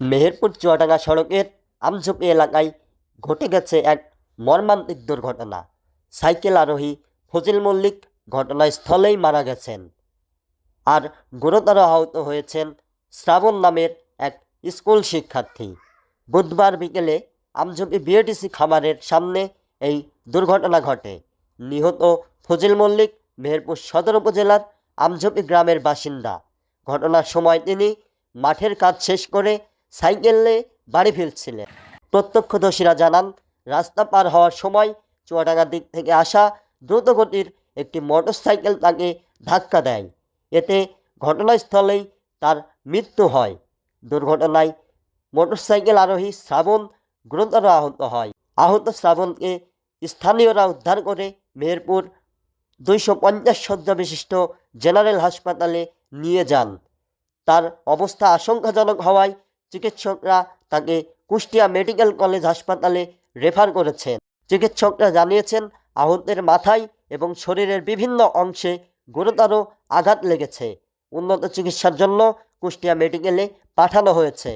মেহেরপুর চুয়াডাঙ্গা সড়কের আমঝুপি এলাকায় ঘটে গেছে এক মর্মান্তিক দুর্ঘটনা। সাইকেল আরোহী ফজিল মল্লিক ঘটনাস্থলেই মারা গেছেন। আর গুরুতর আহত হয়েছেন শ্রাবণ নামের এক স্কুল শিক্ষার্থী। বুধবার বিকেলে আমঝুপি বিএটিসি খামারের সামনে এই দুর্ঘটনা ঘটে। নিহত ফজিল মল্লিক মেহেরপুর সদর উপজেলার আমঝুপি গ্রামের বাসিন্দা। ঘটনার সময় তিনি মাঠের কাজ শেষ করে সাইকেলে বাড়ি ফিরছিলেন প্রত্যক্ষদর্শীরা জানান, রাস্তা পার হওয়ার সময় চুয়াডাঙ্গার দিক থেকে আসা দ্রুতগতির একটি মোটরসাইকেল তাকে ধাক্কা দেয়। এতে ঘটনাস্থলেই তার মৃত্যু হয়। দুর্ঘটনায় মোটরসাইকেল আরোহী শ্রাবণ গুরুতর আহত হয়। আহত শ্রাবণকে স্থানীয়রা উদ্ধার করে মেহেরপুর দুইশো পঞ্চাশ শয্যা বিশিষ্ট জেনারেল হাসপাতালে নিয়ে যান। তার অবস্থা আশঙ্কাজনক হওয়ায় চিকিৎসকরা তাকে কুষ্টিয়া মেডিকেল কলেজ হাসপাতালে রেফার করেছেন। চিকিৎসকরা জানিয়েছেন, আহতের মাথায় এবং শরীরের বিভিন্ন অংশে গুরুতর আঘাত লেগেছে। উন্নত চিকিৎসার জন্য কুষ্টিয়া মেডিকেলে পাঠানো হয়েছে।